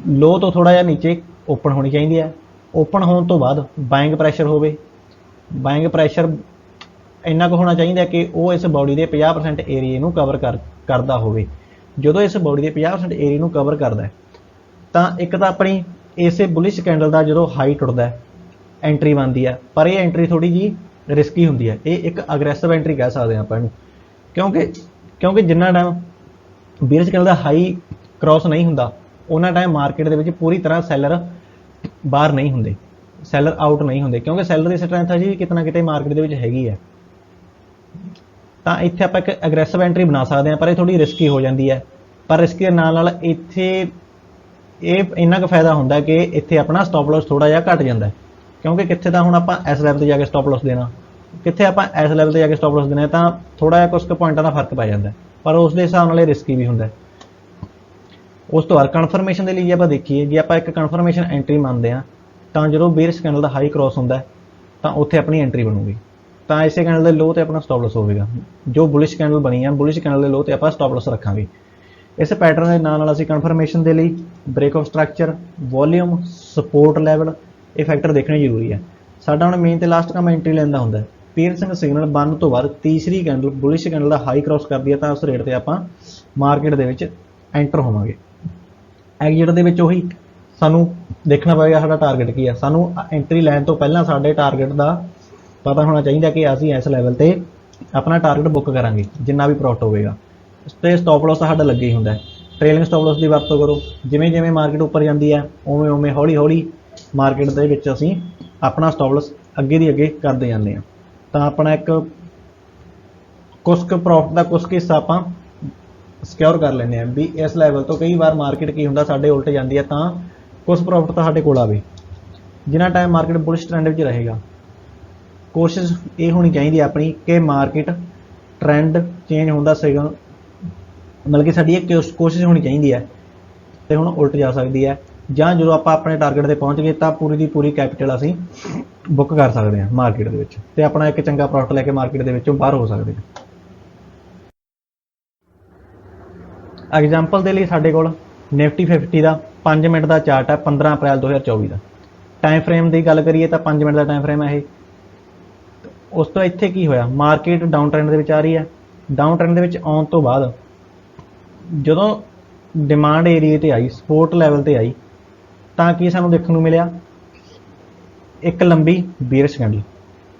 ਲੋ ਤੋਂ ਥੋੜਾ ਜਿਹਾ ਨੀਚੇ ਓਪਨ ਹੋਣੀ ਚਾਹੀਦੀ ਹੈ। ਓਪਨ ਹੋਣ ਤੋਂ ਬਾਅਦ ਬਾਇੰਗ ਪ੍ਰੈਸ਼ਰ ਹੋਵੇ। ਬਾਇੰਗ ਪ੍ਰੈਸ਼ਰ ਇੰਨਾ ਕੁ ਹੋਣਾ ਚਾਹੀਦਾ ਕਿ ਉਹ ਇਸ ਬਾਡੀ ਦੇ 50% ਏਰੀਆ ਨੂੰ ਕਵਰ ਕਰ, ਕਰਦਾ ਹੋਵੇ। ਜਦੋਂ ਇਸ ਬਾਡੀ ਦੇ 50% ਏਰੀਆ ਨੂੰ ਕਵਰ ਕਰਦਾ ਹੈ, ਤਾਂ ਇੱਕ ਤਾਂ ਆਪਣੀ ਇਸੇ ਬੁਲਿਸ਼ ਕੈਂਡਲ ਦਾ ਜਦੋਂ ਹਾਈ ਟੁੱਟਦਾ ਹੈ ਐਂਟਰੀ ਬਣਦੀ ਹੈ। ਪਰ ਇਹ ਐਂਟਰੀ ਥੋੜੀ ਜੀ ਰਿਸਕੀ ਹੁੰਦੀ ਹੈ। ਇਹ ਇੱਕ ਅਗਰੈਸਿਵ ਐਂਟਰੀ ਕਹਿ ਸਕਦੇ ਹਾਂ ਆਪਾਂ ਇਹਨੂੰ। ਕਿਉਂਕਿ ਕਿਉਂਕਿ ਜਿੰਨਾ ਟਾਈਮ ਬੀਅਰਸ ਕੈਂਡਲ ਦਾ ਹਾਈ ਕ੍ਰਾਸ ਨਹੀਂ ਹੁੰਦਾ ਉਹਨਾਂ ਟਾਈਮ ਮਾਰਕੀਟ ਦੇ ਵਿੱਚ ਪੂਰੀ ਤਰ੍ਹਾਂ ਸੈਲਰ ਬਾਹਰ ਨਹੀਂ ਹੁੰਦੇ। ਸੈਲਰ ਆਊਟ ਨਹੀਂ ਹੁੰਦੇ। ਕਿਉਂਕਿ ਸੈਲਰ ਦੀ ਸਟਰੈਂਥ ਜੀ ਵੀ ਕਿਤਨਾ ਕਿਤੇ ਮਾਰਕੀਟ ਦੇ ਵਿੱਚ ਹੈਗੀ ਹੈ। ਤਾਂ ਇੱਥੇ ਆਪਾਂ ਇੱਕ ਐਗਰੈਸਿਵ ਐਂਟਰੀ ਬਣਾ ਸਕਦੇ ਹਾਂ, ਪਰ ਇਹ ਥੋੜੀ ਰਿਸਕੀ ਹੋ ਜਾਂਦੀ ਹੈ। ਪਰ ਰਿਸਕੀ ਦੇ ਨਾਲ ਨਾਲ ਇੱਥੇ ਇਹ ਇੰਨਾ ਕੁ ਫਾਇਦਾ ਹੁੰਦਾ ਕਿ ਇੱਥੇ ਆਪਣਾ ਸਟਾਪ ਲਾਸ ਥੋੜਾ ਜਿਹਾ ਘਟ ਜਾਂਦਾ ਕਿਉਂਕਿ ਕਿੱਥੇ ਤਾਂ ਹੁਣ ਆਪਾਂ ਇਸ ਲੈਵਲ ਤੇ ਜਾ ਕੇ ਸਟਾਪ ਲਾਸ ਦੇਣਾ। ਕਿੱਥੇ ਆਪਾਂ ਇਸ ਲੈਵਲ ਤੇ ਜਾ ਕੇ ਸਟਾਪ ਲਾਸ ਦੇਣਾ ਤਾਂ ਥੋੜਾ ਜਿਹਾ ਕੁਝ ਕੁ ਪੁਆਇੰਟਾਂ ਦਾ ਫ਼ਰਕ ਪੈ ਜਾਂਦਾ ਪਰ ਉਸ ਦੇ ਹਿਸਾਬ ਨਾਲ ਇਹ ਰਿਸਕੀ ਵੀ ਹੁੰਦਾ ਉਸ ਤੋਂ ਬਾਅਦ ਕਨਫਰਮੇਸ਼ਨ ਦੇ ਲਈ ਜੇ ਆਪਾਂ ਦੇਖੀਏ, ਜੇ ਆਪਾਂ ਇੱਕ ਕਨਫਰਮੇਸ਼ਨ ਐਂਟਰੀ ਮੰਨਦੇ ਹਾਂ, ਤਾਂ ਜਦੋਂ ਬੇਅਰ ਕੈਂਡਲ ਦਾ ਹਾਈ ਕ੍ਰਾਸ ਹੁੰਦਾ ਤਾਂ ਉੱਥੇ ਆਪਣੀ ਐਂਟਰੀ ਬਣੂਗੀ। ਤਾਂ ਇਸੇ ਕੈਂਡਲ ਦੇ ਲੋ ਤੇ ਆਪਣਾ ਸਟਾਪ ਲਾਸ ਹੋਵੇਗਾ। ਜੋ ਬੁਲਿਸ਼ ਕੈਂਡਲ ਬਣੀ ਆ ਬੁਲਿਸ਼ ਕੈਂਡਲ ਦੇ ਲੋ ਤੇ ਆਪਾਂ ਸਟਾਪ ਲਾਸ ਰੱਖਾਂਗੇ। ਇਸ ਪੈਟਰਨ ਦੇ ਨਾਲ ਨਾਲ ਅਸੀਂ ਕਨਫਰਮੇਸ਼ਨ ਦੇ ਲਈ break of structure volume support level ਇਹ ਫੈਕਟਰ ਦੇਖਣੇ ਜ਼ਰੂਰੀ ਹੈ ਸਾਡਾ ਹੁਣ ਮੇਨ ਤੇ ਲਾਸਟ ਕੰਮ ਐਂਟਰੀ ਲੈਂਦਾ ਹੁੰਦਾ ਹੈ। ਪੀਅਰਸਿੰਗ ਸਿਗਨਲ ਬੰਨ ਤੋਂ ਬਾਅਦ ਤੀਸਰੀ ਕੈਂਡਲ ਬੁਲਿਸ਼ ਕੈਂਡਲ ਦਾ ਹਾਈ ਕ੍ਰਾਸ ਕਰਦੀ ਹੈ ਤਾਂ ਉਸ ਰੇਟ ਤੇ ਆਪਾਂ ਮਾਰਕੀਟ ਦੇ ਵਿੱਚ ਐਂਟਰ ਹੋਵਾਂਗੇ। ਐਗਜ਼ਿਟ ਦੇ ਵਿੱਚ ਉਹੀ ਸਾਨੂੰ ਦੇਖਣਾ ਪਵੇਗਾ ਸਾਡਾ ਟਾਰਗੇਟ ਕੀ ਹੈ ਸਾਨੂੰ ਐਂਟਰੀ ਲੈਣ ਤੋਂ ਪਹਿਲਾਂ ਸਾਡੇ ਟਾਰਗੇਟ ਦਾ ਪਤਾ ਹੋਣਾ ਚਾਹੀਦਾ ਕਿ ਅਸੀਂ ਇਸ ਲੈਵਲ ਤੇ ਆਪਣਾ ਟਾਰਗੇਟ ਬੁੱਕ ਕਰਾਂਗੇ, ਜਿੰਨਾ ਵੀ ਪ੍ਰੋਫਿਟ ਹੋਵੇਗਾ। ਇਸ ਤੇ ਸਟਾਪ ਲਾਸ ਸਾਡਾ ਲੱਗੇ ਹੀ ਹੁੰਦਾ ਟ੍ਰੇਲਿੰਗ ਸਟਾਪ ਲਾਸ ਦੀ ਵਰਤੋਂ ਕਰੋ। ਜਿਵੇਂ ਜਿਵੇਂ ਮਾਰਕੀਟ ਉੱਪਰ ਜਾਂਦੀ ਹੈ, ਉਵੇਂ ਉਵੇਂ ਹੌਲੀ ਹੌਲੀ ਮਾਰਕੀਟ ਦੇ ਵਿੱਚ ਅਸੀਂ ਆਪਣਾ ਸਟਾਪ ਲਾਸ ਅੱਗੇ ਦੀ ਅੱਗੇ ਕਰਦੇ ਜਾਂਦੇ ਹਾਂ। ਤਾਂ ਆਪਣਾ ਇੱਕ ਕੁਝ ਕੁ ਪ੍ਰੋਫਿਟ ਦਾ ਕੁਝ ਕੁ ਹਿੱਸਾ ਆਪਾਂ ਸਿਕਿਉਰ ਕਰ ਲੈਂਦੇ ਆ ਵੀ ਇਸ ਲੈਵਲ ਤੋਂ ਕਈ ਵਾਰ ਮਾਰਕੀਟ ਕੀ ਹੁੰਦਾ, ਸਾਡੇ ਉਲਟ ਜਾਂਦੀ ਹੈ ਤਾਂ ਕੁਝ ਪ੍ਰੋਫਿਟ ਤਾਂ ਸਾਡੇ ਕੋਲ ਆਵੇ। ਜਿੰਨਾ ਟਾਈਮ ਮਾਰਕੀਟ ਬੁਲਿਸ਼ ਟ੍ਰੈਂਡ ਵਿੱਚ ਰਹੇਗਾ, ਕੋਸ਼ਿਸ਼ ਇਹ ਹੋਣੀ ਚਾਹੀਦੀ ਹੈ ਆਪਣੀ ਕਿ ਮਾਰਕੀਟ ਟ੍ਰੈਂਡ ਚੇਂਜ ਹੁੰਦਾ ਸੀਗਾ ਮਤਲਬ ਕਿ ਸਾਡੀ ਇਹ ਕੋਸ਼ਿਸ਼ ਹੋਣੀ ਚਾਹੀਦੀ ਹੈ ਤੇ ਹੁਣ ਉਲਟ ਜਾ ਸਕਦੀ ਹੈ। ਜਾਂ ਜਦੋਂ ਆਪਾਂ ਆਪਣੇ ਟਾਰਗੇਟ ਤੇ ਪਹੁੰਚ ਗਏ ਤਾਂ ਪੂਰੀ ਦੀ ਪੂਰੀ ਕੈਪੀਟਲ ਅਸੀਂ ਬੁੱਕ ਕਰ ਸਕਦੇ ਹਾਂ ਮਾਰਕੀਟ ਦੇ ਵਿੱਚ ਤੇ ਆਪਣਾ ਇੱਕ ਚੰਗਾ ਪ੍ਰੋਫਿਟ ਲੈ ਕੇ ਮਾਰਕੀਟ ਦੇ ਵਿੱਚੋਂ ਬਾਹਰ ਹੋ ਸਕਦੇ ਹਾਂ। ਐਗਜ਼ਾਮਪਲ ਦੇ ਲਈ ਸਾਡੇ ਕੋਲ ਨਿਫਟੀ 50 ਦਾ 5 ਮਿੰਟ ਦਾ ਚਾਰਟ ਹੈ 15 ਅਪ੍ਰੈਲ 2024 ਦਾ। ਟਾਈਮ ਫਰੇਮ ਦੀ ਗੱਲ ਕਰੀਏ ਤਾਂ 5 ਮਿੰਟ ਦਾ ਟਾਈਮ ਫਰੇਮ ਹੈ ਇਹ। ਉਸ ਤੋਂ ਇੱਥੇ ਕੀ ਹੋਇਆ? ਮਾਰਕੀਟ ਡਾਊਨ ਟ੍ਰੈਂਡ ਦੇ ਵਿੱਚ ਆ ਰਹੀ ਹੈ। ਡਾਊਨ ਟ੍ਰੈਂਡ ਦੇ ਵਿੱਚ ਆਉਣ ਤੋਂ ਬਾਅਦ ਜਦੋਂ ਡਿਮਾਂਡ ਏਰੀਆ ਤੇ ਆਈ ਸਪੋਰਟ ਲੈਵਲ ਤੇ ਆਈ, ਤਾਂ ਕੀ ਸਾਨੂੰ ਦੇਖਣ ਨੂੰ ਮਿਲਿਆ? ਇੱਕ ਲੰਬੀ ਬੀਅਰਿਸ਼ ਕੈਂਡਲ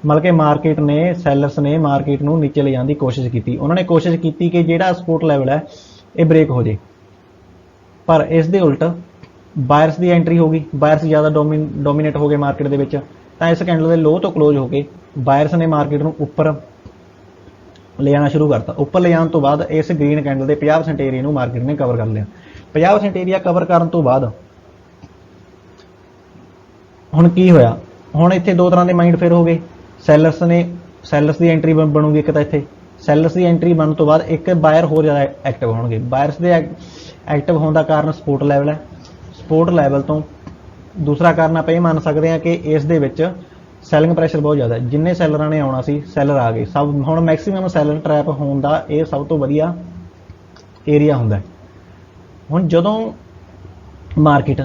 ਮਤਲਬ ਕਿ ਮਾਰਕੀਟ ਨੇ ਸੈਲਰਸ ਨੇ ਮਾਰਕੀਟ ਨੂੰ ਨੀਚੇ ਲਿਜਾਣ ਦੀ ਕੋਸ਼ਿਸ਼ ਕੀਤੀ। ਉਹਨਾਂ ਨੇ ਕੋਸ਼ਿਸ਼ ਕੀਤੀ ਕਿ ਜਿਹੜਾ ਸਪੋਰਟ ਲੈਵਲ ਹੈ, ਇਹ ਬ੍ਰੇਕ ਹੋ ਜੇ। ਪਰ ਇਸ ਦੇ ਉਲਟ ਬਾਇਰਸ ਦੀ ਐਂਟਰੀ ਹੋ ਗਈ। ਬਾਇਰਸ ਜ਼ਿਆਦਾ ਡੋਮੀਨੇਟ ਹੋ ਗਏ ਮਾਰਕੀਟ ਦੇ ਵਿੱਚ। ਤਾਂ ਇਸ ਕੈਂਡਲ ਦੇ ਲੋਅ ਤੋਂ ਕਲੋਜ਼ ਹੋ ਕੇ ਬਾਇਰਸ ਨੇ ਮਾਰਕੀਟ ਨੂੰ ਉੱਪਰ ਲੈ ਜਾਣਾ ਸ਼ੁਰੂ ਕਰਤਾ। ਉੱਪਰ ਲੈ ਜਾਣ ਤੋਂ ਬਾਅਦ ਇਸ ਗ੍ਰੀਨ ਕੈਂਡਲ ਦੇ 50% ਏਰੀਆ ਨੂੰ ਮਾਰਕੀਟ ਨੇ ਕਵਰ ਕਰ ਲਿਆ। 50% ਏਰੀਆ ਕਵਰ ਕਰਨ ਤੋਂ ਬਾਅਦ ਹੁਣ ਕੀ ਹੋਇਆ? ਹੁਣ ਇੱਥੇ ਦੋ ਤਰ੍ਹਾਂ ਦੇ ਮਾਈਂਡ ਫੇਰ ਹੋ ਗਏ। ਸੈਲਰਸ ਨੇ ਸੈਲਰਸ ਦੀ ਐਂਟਰੀ ਬਣੂਗੀ ਇੱਕ ਤਾਂ ਇੱਥੇ। ਸੈਲਰਸ ਦੀ ਐਂਟਰੀ ਬਣਨ ਤੋਂ ਬਾਅਦ ਇੱਕ ਬਾਇਰ ਹੋਰ ਜ਼ਿਆਦਾ ਐਕਟਿਵ ਹੋਣਗੇ। ਬਾਇਰਸ ਦੇ ਐਕਟਿਵ ਹੋਣ ਦਾ ਕਾਰਨ ਸਪੋਰਟ ਲੈਵਲ ਹੈ। ਸਪੋਰਟ ਲੈਵਲ ਤੋਂ ਦੂਸਰਾ ਕਾਰਨ ਆਪਾਂ ਇਹ ਮੰਨ ਸਕਦੇ ਹਾਂ ਕਿ ਇਸ ਦੇ ਵਿੱਚ ਸੈਲਿੰਗ ਪ੍ਰੈਸ਼ਰ ਬਹੁਤ ਜ਼ਿਆਦਾ ਹੈ। ਜਿੰਨੇ ਸੈਲਰਾਂ ਨੇ ਆਉਣਾ ਸੀ ਸੈਲਰ ਆ ਗਏ। ਸਭ ਹੁਣ ਮੈਕਸਿਮਮ ਸੈਲਰ ਟ੍ਰੈਪ ਹੋਣ ਦਾ ਇਹ ਸਭ ਤੋਂ ਵਧੀਆ ਏਰੀਆ ਹੁੰਦਾ ਹੈ। ਹੁਣ ਜਦੋਂ ਮਾਰਕੀਟ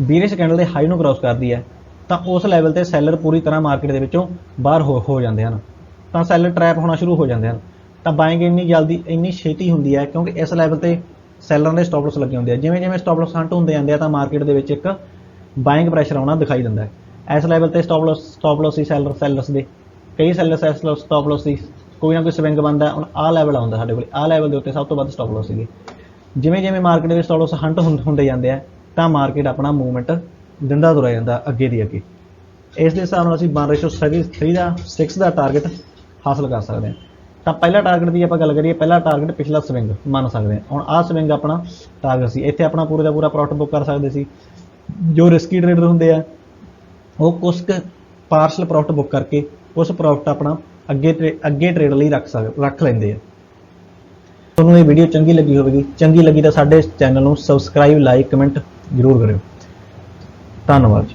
ਬੀਰਿਸ਼ ਕੈਂਡਲ ਦੇ ਹਾਈ ਨੂੰ ਕ੍ਰਾਸ ਕਰਦੀ ਹੈ, ਤਾਂ ਉਸ ਲੈਵਲ ਤੇ ਸੈਲਰ ਪੂਰੀ ਤਰ੍ਹਾਂ ਮਾਰਕੀਟ ਦੇ ਵਿੱਚੋਂ ਬਾਹਰ ਹੋ ਹੋ ਜਾਂਦੇ ਹਨ। ਤਾਂ ਸੈਲਰ ਟ੍ਰੈਪ ਹੋਣਾ ਸ਼ੁਰੂ ਹੋ ਜਾਂਦੇ ਹਨ। ਤਾਂ ਬਾਇੰਗ ਇੰਨੀ ਜਲਦੀ, ਇੰਨੀ ਛੇਤੀ ਹੁੰਦੀ ਹੈ, ਕਿਉਂਕਿ ਇਸ ਲੈਵਲ ਤੇ ਸੈਲਰਾਂ ਦੇ ਸਟਾਪ ਲਾਸ ਲੱਗੇ ਹੁੰਦੇ ਆ। ਜਿਵੇਂ ਜਿਵੇਂ ਸਟਾਪ ਲਾਸ ਹੰਟ ਹੁੰਦੇ ਜਾਂਦੇ ਆ, ਤਾਂ ਮਾਰਕੀਟ ਦੇ ਵਿੱਚ ਇੱਕ ਬਾਇੰਗ ਪ੍ਰੈਸ਼ਰ ਆਉਣਾ ਦਿਖਾਈ ਦਿੰਦਾ ਹੈ। ਇਸ ਲੈਵਲ ਤੇ ਸਟਾਪ ਲਾਸ ਸਟਾਪ ਲਾਸ ਸੀ ਸੈਲਰ ਸੈਲਰਸ ਦੇ। ਕਈ ਸੈਲਰਸ ਇਸ ਸਟਾਪ ਲਾਸ ਸੀ ਕੋਈ ਨਾ ਕੋਈ ਸਵਿੰਗ ਬੰਦਾ, ਹੁਣ ਆਹ ਲੈਵਲ ਆਉਂਦਾ ਸਾਡੇ ਕੋਲ, ਆਹ ਲੈਵਲ ਦੇ ਉੱਤੇ ਸਭ ਤੋਂ ਵੱਧ ਸਟਾਪ ਲਾਸ ਸੀਗੇ। ਜਿਵੇਂ ਜਿਵੇਂ ਮਾਰਕੀਟ ਦੇ ਵਿੱਚ ਸਟਾਪ ਲਾਸ ਹੰਟ ਹੁੰਦੇ ਜਾਂਦੇ ਆ, ਤਾਂ ਮਾਰਕੀਟ ਆਪਣਾ ਮੂਵਮੈਂਟ ਦਿੰਦਾ ਤੁਰਿਆ ਜਾਂਦਾ ਅੱਗੇ ਦੀ ਅੱਗੇ। ਇਸ ਦੇ ਹਿਸਾਬ ਨਾਲ ਅਸੀਂ 1 ਰੇਸ਼ੋ 3 ਦਾ 6 ਦਾ ਟਾਰਗੇਟ ਹਾਸਲ ਕਰ ਸਕਦੇ ਹਾਂ ਤਾਂ ਪਹਿਲਾ ਟਾਰਗੇਟ ਦੀ ਆਪਾਂ ਗੱਲ ਕਰੀਏ, ਪਹਿਲਾ ਟਾਰਗੇਟ ਪਿਛਲਾ ਸਵਿੰਗ ਮੰਨ ਸਕਦੇ ਹਾਂ ਹੁਣ ਆਹ ਸਵਿੰਗ ਆਪਣਾ ਟਾਰਗੇਟ ਸੀ। ਇੱਥੇ ਆਪਣਾ ਪੂਰੇ ਦਾ ਪੂਰਾ ਪ੍ਰੋਫਿਟ ਬੁੱਕ ਕਰ ਸਕਦੇ ਸੀ। ਜੋ ਰਿਸਕੀ ਟ੍ਰੇਡਰ ਹੁੰਦੇ ਆ ਉਹ ਕੁਝ ਪਾਰਸ਼ਲ ਪ੍ਰੋਫਿਟ ਬੁੱਕ ਕਰਕੇ ਉਸ ਪ੍ਰੋਫਿਟ ਆਪਣਾ ਅੱਗੇ ਟਰੇ- ਅੱਗੇ ਟ੍ਰੇਡ ਲਈ ਰੱਖ ਸਕ, ਰੱਖ ਲੈਂਦੇ ਆ। ਤੁਹਾਨੂੰ ਇਹ ਵੀਡੀਓ ਚੰਗੀ ਲੱਗੀ ਹੋਵੇਗੀ। ਚੰਗੀ ਲੱਗੀ ਤਾਂ ਸਾਡੇ ਚੈਨਲ ਨੂੰ ਸਬਸਕ੍ਰਾਈਬ ਲਾਈਕ ਕਮੈਂਟ ਜ਼ਰੂਰ ਕਰਿਓ। ਧੰਨਵਾਦ ਜੀ।